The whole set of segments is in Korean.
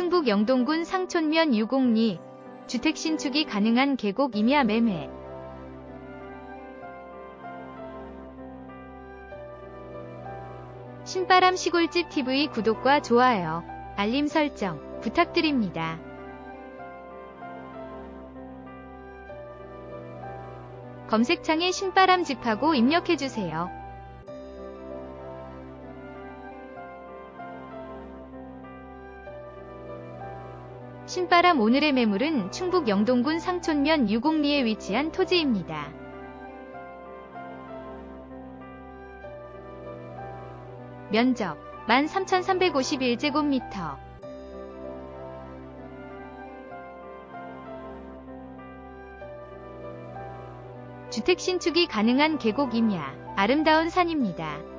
충북 영동군 상촌면 유곡리 주택 신축이 가능한 계곡 임야 매매 신바람 시골집 TV 구독과 좋아요, 알림 설정 부탁드립니다. 검색창에 신바람 집하고 입력해주세요. 신바람 오늘의 매물은 충북 영동군 상촌면 유곡리에 위치한 토지입니다. 면적 13,351제곱미터 주택 신축이 가능한 계곡 임야 아름다운 산입니다.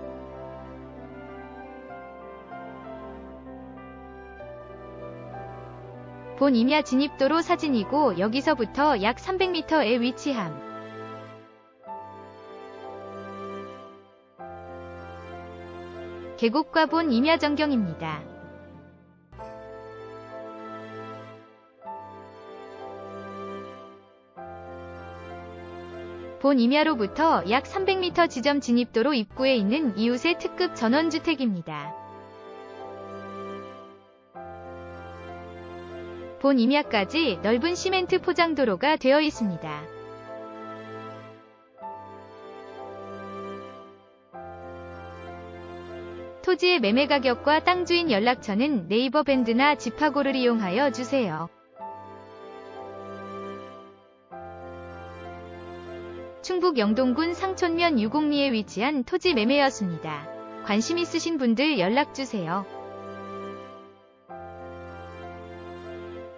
본 임야 진입도로 사진이고 여기서부터 약 300m에 위치함. 계곡과 본 임야 전경입니다. 본 임야로부터 약 300m 지점 진입도로 입구에 있는 이웃의 특급 전원주택입니다. 본 임야까지 넓은 시멘트 포장 도로가 되어 있습니다. 토지의 매매 가격과 땅 주인 연락처는 네이버 밴드나 지파고를 이용하여 주세요. 충북 영동군 상촌면 유곡리에 위치한 토지 매매였습니다. 관심 있으신 분들 연락주세요.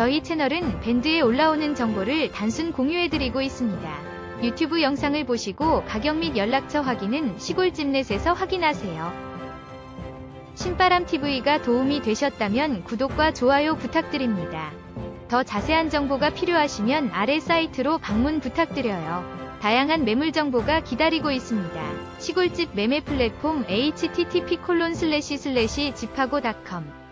저희 채널은 밴드에 올라오는 정보를 단순 공유해드리고 있습니다. 유튜브 영상을 보시고 가격 및 연락처 확인은 시골집넷에서 확인하세요. 신바람TV가 도움이 되셨다면 구독과 좋아요 부탁드립니다. 더 자세한 정보가 필요하시면 아래 사이트로 방문 부탁드려요. 다양한 매물 정보가 기다리고 있습니다. 시골집 매매 플랫폼 http:// 집하고.com